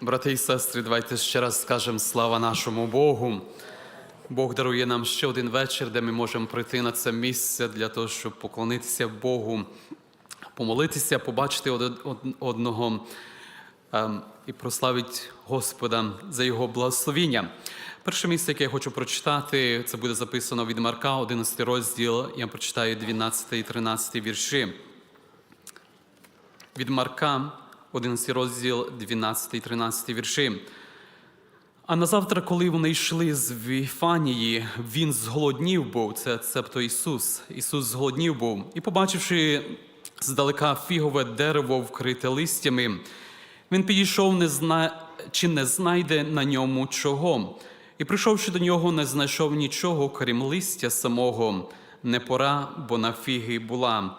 Брати і сестри, давайте ще раз скажемо слава нашому Богу. Бог дарує нам ще один вечір, де ми можемо прийти на це місце для того, щоб поклонитися Богу, помолитися, побачити од- од- одного ем, і прославити Господа за Його благословіння. Перше місце, яке я хочу прочитати, це буде записано від Марка, 11 розділ. Я прочитаю 12 і 13 вірші. Від Марка, 11 розділ, 12 13 вірші. А назавтра, коли вони йшли з Віфанії, він зголоднів був, це цебто Ісус. Ісус зголоднів був. І, побачивши здалека фігове дерево вкрите листями, він підійшов, не зна... чи не знайде на ньому чого. І прийшовши до нього, не знайшов нічого, крім листя самого, не пора, бо на фіги була.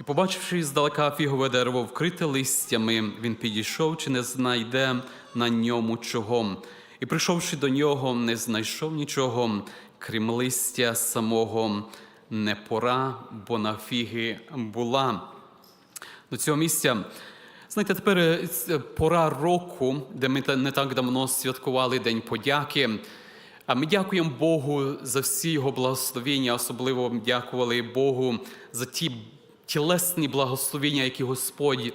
І, побачивши здалека фігове дерево вкрите листями, він підійшов, чи не знайде на ньому чого. І, прийшовши до нього, не знайшов нічого, крім листя самого, не пора, бо на фіги була. До цього місця. Знаєте, тепер е, пора року, де ми не так давно святкували День подяки. А ми дякуємо Богу за всі його благословіння, особливо дякували Богу за ті тілесні благословіння, які Господь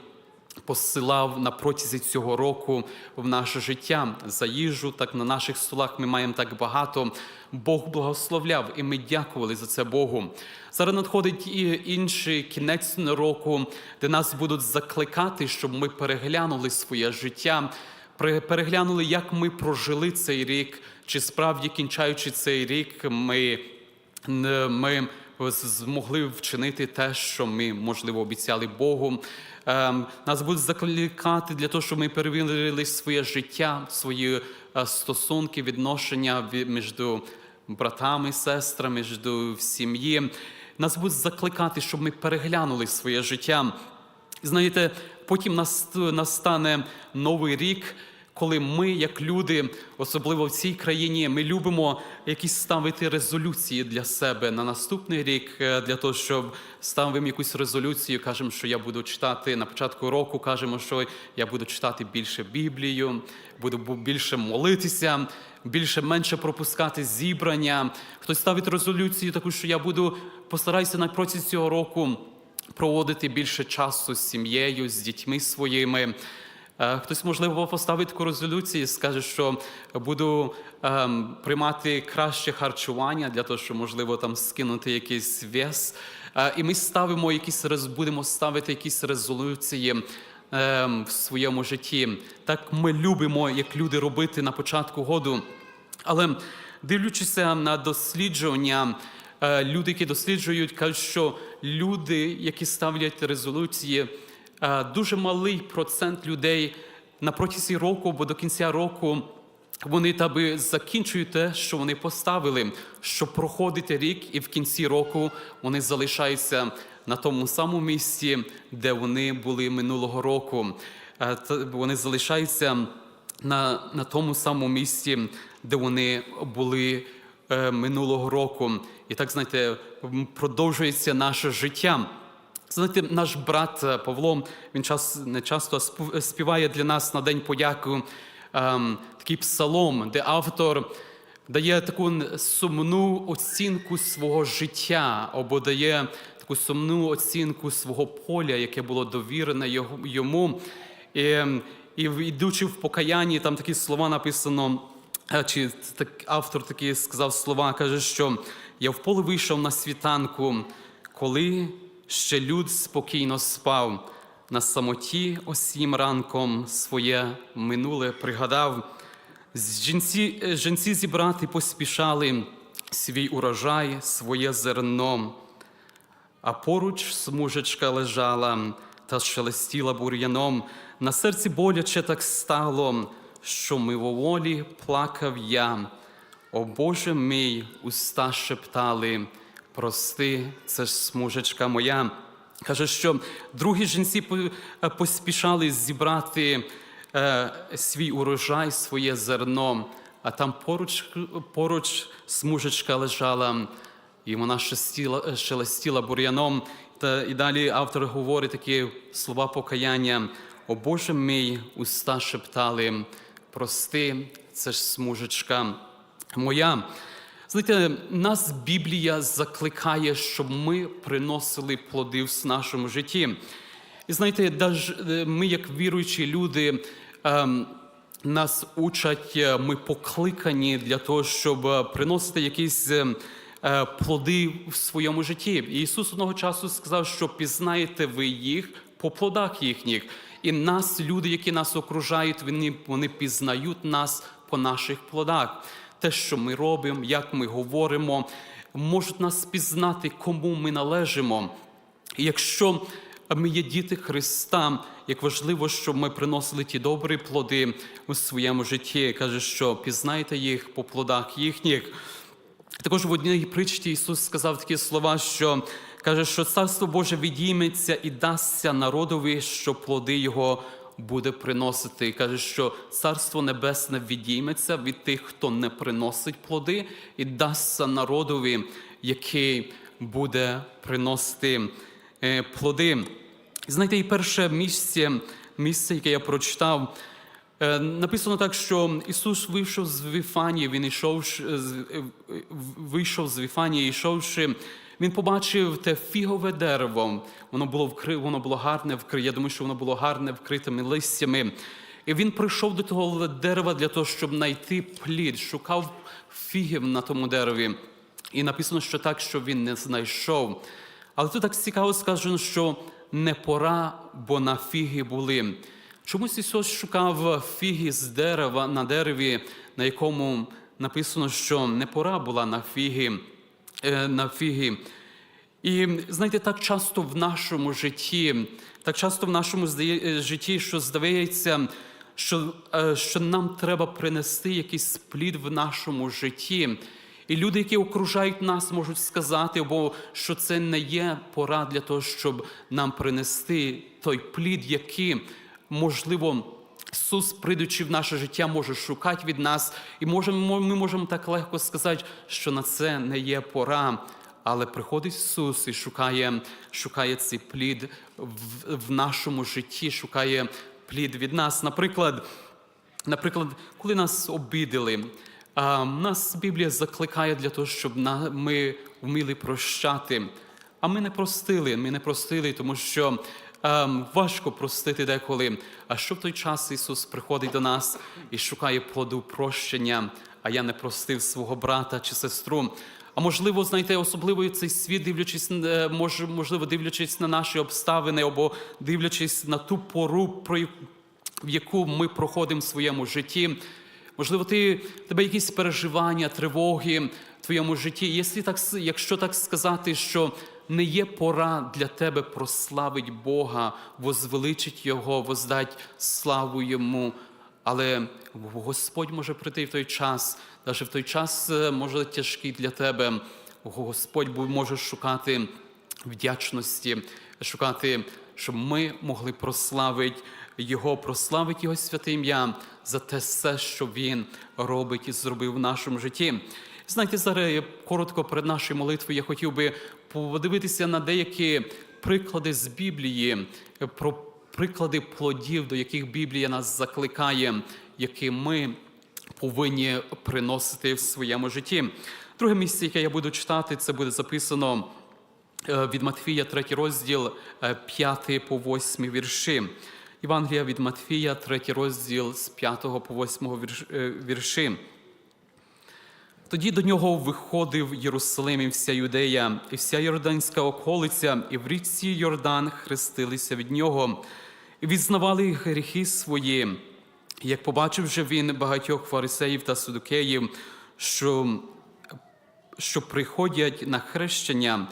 посилав на протязі цього року в наше життя. За їжу, так на наших столах ми маємо так багато. Бог благословляв, і ми дякували за це Богу. Зараз надходить і інший кінець року, де нас будуть закликати, щоб ми переглянули своє життя, переглянули, як ми прожили цей рік, чи справді кінчаючи цей рік, ми ми змогли вчинити те, що ми, можливо, обіцяли Богу. Ем, Нас будуть закликати для того, щоб ми перевірили своє життя, свої е, стосунки, відношення між братами, сестрами, між сім'ї. Нас будуть закликати, щоб ми переглянули своє життя. Знаєте, потім настане новий рік, коли ми, як люди, особливо в цій країні, ми любимо якісь ставити резолюції для себе на наступний рік, е, для того, щоб ставимо якусь резолюцію, кажемо, що я буду читати на початку року, кажемо, що я буду читати більше Біблію, буду більше молитися, більше менше пропускати зібрання. Хтось ставить резолюцію, таку, що я буду постараюся на протязі цього року проводити більше часу з сім'єю, з дітьми своїми. Е, Хтось, можливо, поставить таку резолюцію і скаже, що буду ем, приймати краще харчування для того, щоб, можливо, там скинути якийсь вес. Е, і ми ставимо якісь будемо ставити якісь резолюції ем, в своєму житті. Так ми любимо, як люди робити на початку году. Але дивлячися на дослідження, е, люди, які досліджують, кажуть, що люди, які ставлять резолюції, дуже малий процент людей на протязі року або до кінця року. Вони таби закінчують те, що вони поставили, що проходить рік, і в кінці року вони залишаються на тому самому місці, де вони були минулого року. Е, Вони залишаються на, на тому самому місці, де вони були е, минулого року. І так, знаєте, продовжується наше життя. Знаєте, наш брат е, Павло, він час, не часто співає для нас на День подяки ем, такий псалом, де автор дає таку сумну оцінку свого життя, або дає таку сумну оцінку свого поля, яке було довірене йому. І, і ідучи в покаянні, там такі слова написано. е, Чи так, автор такі сказав слова, каже, що я в поле вийшов на світанку, коли ще люд спокійно спав, на самоті осім ранком своє минуле пригадав. Жінці, е, жінці зібрати поспішали свій урожай, своє зерно, а поруч смужечка лежала та шелестіла бур'яном. На серці боляче так стало, що миловолі плакав я. О Боже мій, уста шептали, прости, це ж смужечка моя. Каже, що другі жінці е, поспішали зібрати е, свій урожай, своє зерно, а там поруч, поруч смужечка лежала, і вона шелестіла, бур'яном. Та і далі автор говорить такі слова покаяння. О Боже мій, уста шептали, прости, це ж смужечка моя. Знаєте, нас Біблія закликає, щоб ми приносили плоди в нашому житті. І знаєте, е, ми, як віруючі люди, ем, нас учать, е, ми покликані для того, щоб е, приносити якісь плоди в своєму житті. І Ісус одного часу сказав, що пізнаєте ви їх по плодах їхніх. І нас, люди, які нас окружають, вони, вони пізнають нас по наших плодах. Те, що ми робимо, як ми говоримо, можуть нас пізнати, кому ми належимо. І якщо ми є діти Христа, як важливо, щоб ми приносили ті добрі плоди у своєму житті. Каже, що пізнайте їх по плодах їхніх. Також в одній притчі Ісус сказав такі слова, що каже, що Царство Боже відійметься і дасться народові, що плоди Його буде приносити. І каже, що Царство Небесне відійметься від тих, хто не приносить плоди, і дасться народові, який буде приносити е, плоди. Знаєте, і перше місце, місце, яке я прочитав, Е, Написано так, що Ісус вийшов з Віфанії, він йшов, е, вийшов з Віфанії, йшовши, він побачив те фігове дерево. Воно було вкри, воно було гарне вкрите. Я думаю, що воно було гарне вкритими листями. І він прийшов до того дерева для того, щоб знайти плід, шукав фігів на тому дереві. І написано, що так, що він не знайшов. Але тут так цікаво сказано, що не пора, бо на фіги були. Чомусь Ісус шукав фіги з дерева на дереві, на якому написано, що не пора була на фіги. Е, На. І знаєте, так часто в нашому житті, так часто в нашому е, житті, що здається, що, е, що нам треба принести якийсь плід в нашому житті. І люди, які окружають нас, можуть сказати, або що це не є пора для того, щоб нам принести той плід, який, можливо, Ісус, прийдучи в наше життя, може шукати від нас, і можемо, ми можемо так легко сказати, що на це не є пора. Але приходить Ісус і шукає, шукає цей плід в, в нашому житті, шукає плід від нас. Наприклад, Наприклад, коли нас обідали, а, нас Біблія закликає для того, щоб на- ми вміли прощати. А ми не простили, ми не простили, тому що ем, важко простити деколи. А що в той час Ісус приходить до нас і шукає плоду прощення, а я не простив свого брата чи сестру. А можливо, знаєте, особливо цей світ, дивлячись, е, мож- можливо, дивлячись на наші обставини або дивлячись на ту пору, про яку ми проходимо в своєму житті. Можливо, ти, тебе якісь переживання, тривоги в твоєму житті. Якщо так сказати, що не є пора для тебе прославить Бога, возвеличить Його, воздать славу Йому. Але Господь може прийти в той час, навіть в той час е, може тяжкий для тебе. Господь може шукати вдячності, шукати, щоб ми могли прославити Його, прославити Його святе ім'я за те все, що Він робить і зробив в нашому житті. Знаєте, зараз я коротко перед нашою молитвою я хотів би подивитися на деякі приклади з Біблії, е, про приклади плодів, до яких Біблія нас закликає, які ми повинні приносити в своєму житті. Друге місце, яке я буду читати, це буде записано е, від Матфія, 3 розділ, 5 по 8 вірші. Євангелія від Матфія, 3 розділ з 5 по 8 е, вірші. Тоді до нього виходив Єрусалим і вся Юдея, і вся Йорданська околиця, і в річці Йордан хрестилися від нього, і відзнавали гріхи свої. Як побачив же він багатьох фарисеїв та судукеїв, що що приходять на хрещення,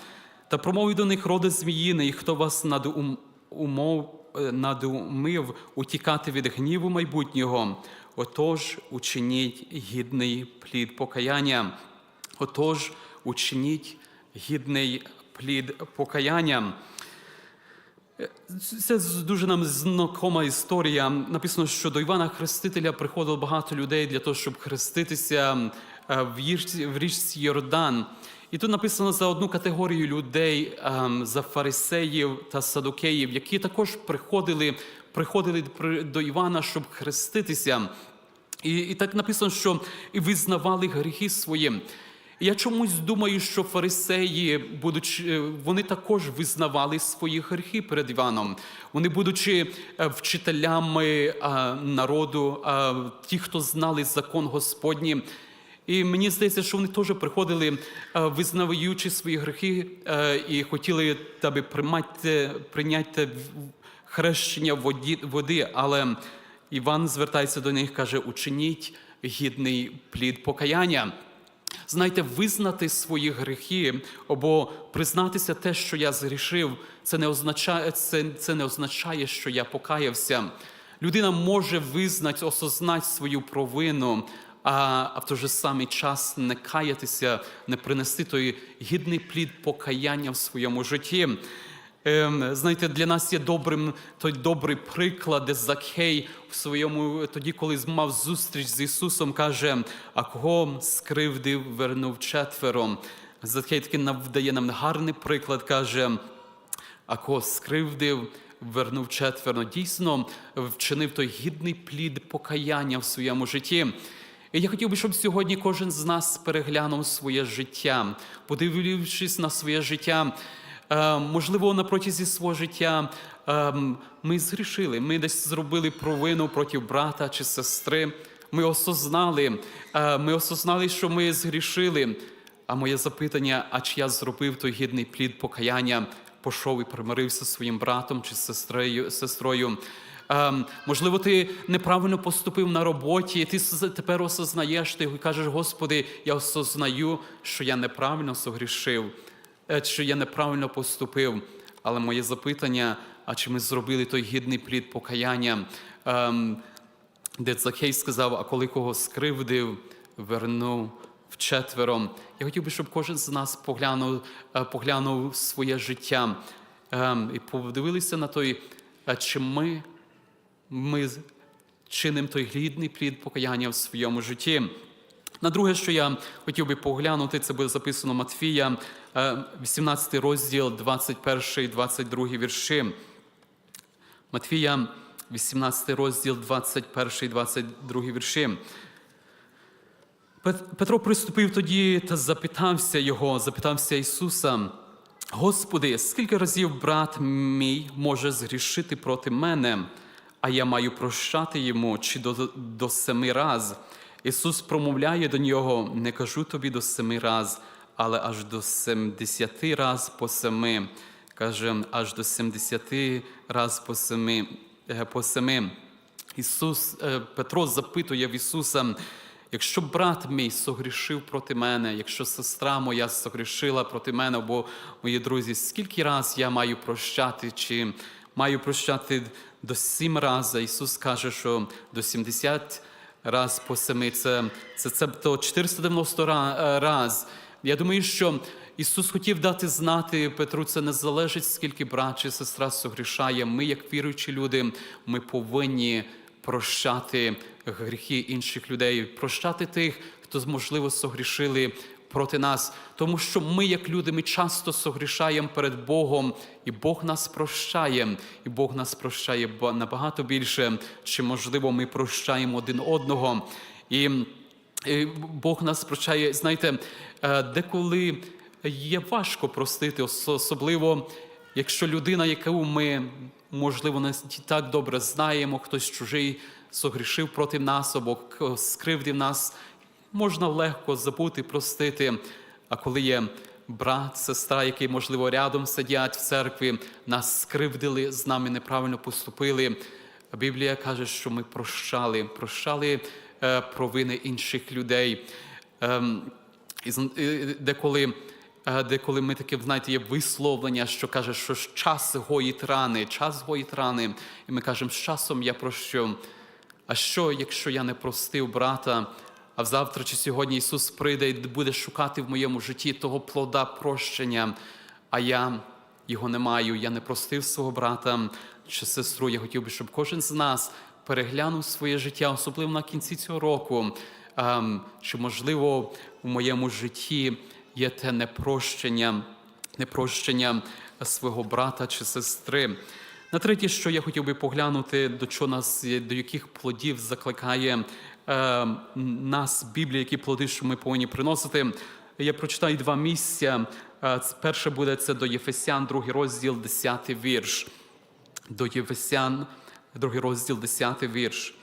та промовив до них роди зміїний, хто вас надум, умов, е, надумив утікати від гніву майбутнього. Отож, учиніть гідний плід покаяння. Отож, учиніть гідний плід покаяння. Це дуже нам знакома історія. Написано, що до Івана Хрестителя приходило багато людей для того, щоб хреститися е, в річці, Йордан. І тут написано за одну категорію людей, ем, за фарисеїв та садукеїв, які також приходили, приходили при- до Івана, щоб хреститися. І, і так написано, що і визнавали гріхи свої. Я чомусь думаю, що фарисеї, будучи, вони також визнавали свої гріхи перед Іваном. Вони, будучи е, вчителями а, народу, ті, хто знали закон Господній. І мені здається, що вони теж приходили, е, визнаючи свої гріхи, е, і хотіли таби приймати, прийняти хрещення воді, води, але Іван звертається до них, каже: учиніть гідний плід покаяння. Знаєте, визнати свої гріхи або признатися те, що я згрішив, це не означає, це, це не означає, що я покаявся. Людина може визнати, осознати свою провину, а, а в той же самий час не каятися, не принести той гідний плід покаяння в своєму житті. Ем, знаєте, для нас є добрим той добрий приклад, де Закхей в своєму тоді, коли мав зустріч з Ісусом, каже: а кого скривдив, вернув четверо. Закхей таки нам дає нам гарний приклад, каже. А кого скривдив, вернув четверо. Дійсно вчинив той гідний плід покаяння в своєму житті. І я хотів би, щоб сьогодні кожен з нас переглянув своє життя, подивившись на своє життя. Е, Можливо, на протязі свого життя е, ми згрішили, ми десь зробили провину проти брата чи сестри. Ми осознали, е, ми осознали, що ми згрішили. А моє запитання: а чи я зробив той гідний плід покаяння, пішов і примирився зі своїм братом чи сестрою? сестрою? Ем, можливо, ти неправильно поступив на роботі, ти тепер осознаєш ти кажеш, Господи, я осознаю, що я неправильно согрішив, що я неправильно поступив. Але моє запитання: а чи ми зробили той гідний плід покаяння? Ем, де Закхей сказав, а коли кого скривдив, вернув вчетверо. Я хотів би, щоб кожен з нас поглянув, е, поглянув своє життя ем, і подивилися на той, е, чи ми, ми чинимо той гідний плід покаяння в своєму житті. На друге, що я хотів би поглянути, це буде записано Матфія, е, 18 розділ, 21, 22 вірші. Матфія, 18 розділ, 21, 22 вірші. Петро приступив тоді та запитався його, запитався Ісуса, Господи, скільки разів брат мій може згрішити проти мене, а я маю прощати йому чи до, до семи раз? Ісус промовляє до нього, не кажу тобі до семи раз, але аж до семдесяти раз по семи. Каже, аж до семдесяти раз по семи. е, По семи. Ісус, е, Петро запитує в Ісуса, якщо брат мій согрішив проти мене, якщо сестра моя согрішила проти мене, або мої друзі, скільки раз я маю прощати, чи маю прощати до сім разів? Ісус каже, що до 70 раз по семи, це, це, це то 490 ра- е, раз. Я думаю, що Ісус хотів дати знати Петру, це не залежить, скільки брат чи сестра согрішає. Ми, як віруючі люди, ми повинні прощати гріхи інших людей, прощати тих, хто можливо согрішили проти нас, тому що ми, як люди, ми часто согрішаємо перед Богом, і Бог нас прощає, і Бог нас прощає набагато більше, чи можливо ми прощаємо один одного. І Бог нас прощає. Знаєте, е, деколи є важко простити, особливо якщо людина, яку ми, можливо, не так добре знаємо, хтось чужий согрішив проти нас або скривдив нас, можна легко забути, простити. А коли є брат, сестра, які, можливо, рядом сидять в церкві, нас скривдили, з нами неправильно поступили. Біблія каже, що ми прощали, прощали е, провини інших людей. Ем, деколи, е, деколи ми таке, знаєте, є висловлення, що каже, що час гоїть рани, час гоїть рани. І ми кажемо, з часом я прощу. А що, якщо я не простив брата, а завтра чи сьогодні Ісус прийде і буде шукати в моєму житті того плода прощення, а я його не маю, я не простив свого брата чи сестру. Я хотів би, щоб кожен з нас переглянув своє життя, особливо на кінці цього року, ем, що, можливо, в моєму житті є те непрощення, непрощення свого брата чи сестри. На третє, що я хотів би поглянути, до чого нас до яких плодів закликає е, нас Біблія, які плоди, що ми повинні приносити. Я прочитаю два місця. Е, Перше буде це до Єфесян, другий розділ, 10 вірш. До Єфесян, другий розділ, 10 вірш.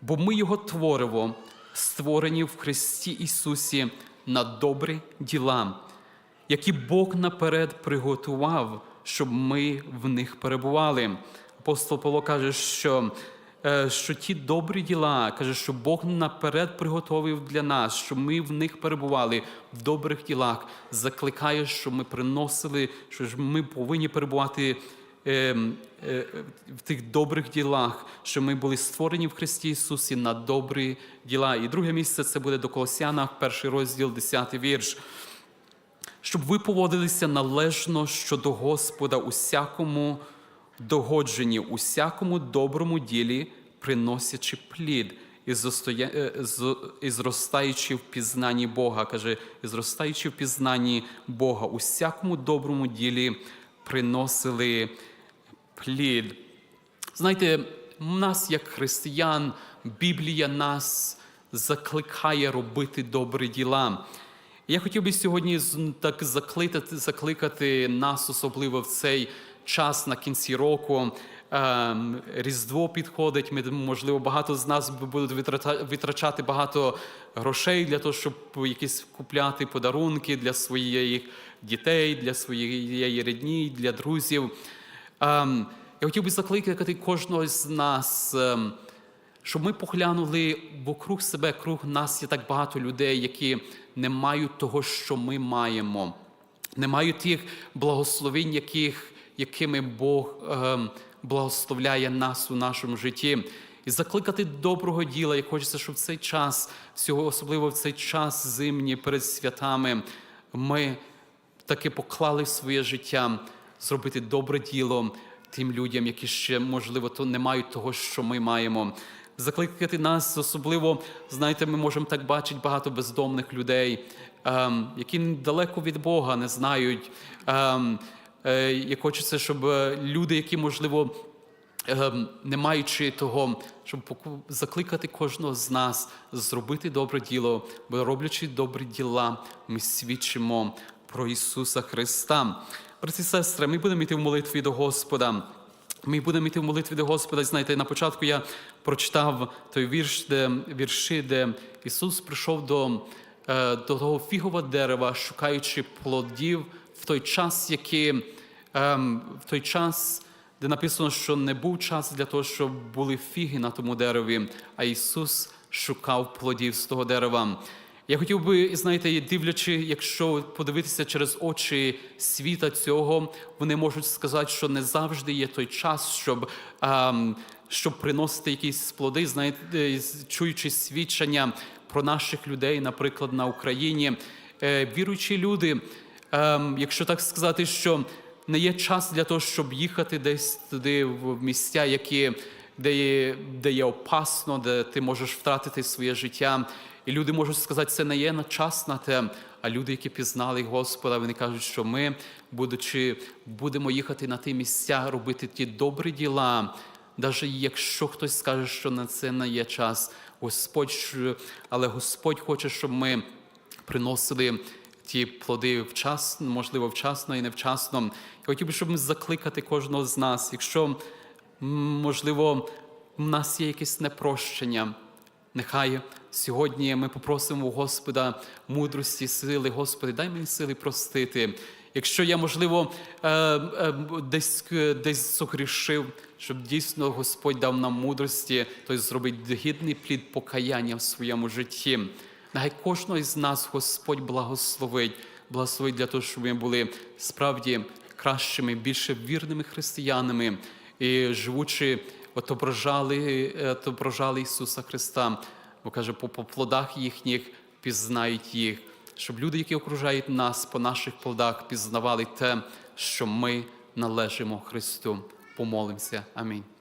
Бо ми його творимо, створені в Христі Ісусі на добрі діла, які Бог наперед приготував, щоб ми в них перебували. Апостол Павло каже, що, що ті добрі діла, каже, що Бог наперед приготовив для нас, щоб ми в них перебували в добрих ділах, закликає, щоб ми приносили, що ж ми повинні перебувати е, е, в тих добрих ділах, що ми були створені в Христі Ісусі на добрі діла. І друге місце це буде до Колосяна, перший розділ, 10 вірш. Щоб ви поводилися належно щодо Господа усякому догодженні, усякому доброму ділі, приносячи плід е, і зростаючи в пізнанні Бога, каже, і зростаючи в пізнанні Бога, усякому доброму ділі приносили плід. Знаєте, нас, як християн, Біблія нас закликає робити добрі діла. Я хотів би сьогодні так закликати, закликати нас, особливо в цей час на кінці року. Ем, Різдво підходить. Ми, можливо, багато з нас будуть витрачати багато грошей для того, щоб якісь купляти подарунки для своїх дітей, для своєї рідні, для друзів. Ем, Я хотів би закликати кожного з нас, ем, щоб ми поглянули вокруг себе, круг нас є так багато людей, які не мають того, що ми маємо, не мають тих благословень, яких, якими Бог ем, благословляє нас у нашому житті. І закликати доброго діла, як хочеться, щоб в цей час, всього особливо в цей час зимній перед святами, ми таки поклали своє життя зробити добре діло тим людям, які ще, можливо, то не мають того, що ми маємо. Закликати нас, особливо, знаєте, ми можемо так бачити багато бездомних людей, ем, які далеко від Бога не знають. Ем, е, як хочеться, щоб е, люди, які, можливо, ем, не маючи того, щоб закликати кожного з нас зробити добре діло, бо роблячи добрі діла, ми свідчимо про Ісуса Христа. Браті і сестри, ми будемо йти в молитві до Господа. Ми будемо йти в молитві до Господа. Знаєте, на початку я прочитав той вірш, де вірші, де Ісус прийшов до, е, до того фігового дерева, шукаючи плодів в той час, який ем, в той час, де написано, що не був час для того, щоб були фіги на тому дереві, а Ісус шукав плодів з того дерева. Я хотів би, знаєте, дивлячи, якщо подивитися через очі світа цього, вони можуть сказати, що не завжди є той час, щоб, ем, щоб приносити якісь плоди, знаєте, чуючи свідчення про наших людей, наприклад, на Україні. Е, Віруючі люди, ем, якщо так сказати, що не є час для того, щоб їхати десь туди в місця, які де є, де є опасно, де ти можеш втратити своє життя. І люди можуть сказати, це не є на час на те. А люди, які пізнали Господа, вони кажуть, що ми, будучи, будемо їхати на ті місця, робити ті добрі діла. Навіть якщо хтось скаже, що на це не є час, Господь, але Господь хоче, щоб ми приносили ті плоди вчасно, можливо, вчасно і невчасно. Я хотів би, щоб ми закликати кожного з нас, якщо, можливо, в нас є якесь непрощення, нехай сьогодні ми попросимо у Господа мудрості, сили. Господи, дай мені сили простити. Якщо я, можливо, е, е, десь, десь согрішив, щоб дійсно Господь дав нам мудрості, тобто зробити гідний плід покаяння в своєму житті. Нехай кожного із нас Господь благословить, благословить для того, щоб ми були справді кращими, більше вірними християнами і живучи, отображали, отображали Ісуса Христа. Бо каже, по, по плодах їхніх пізнають їх, щоб люди, які окружають нас по наших плодах, пізнавали те, що ми належимо Христу. Помолимося. Амінь.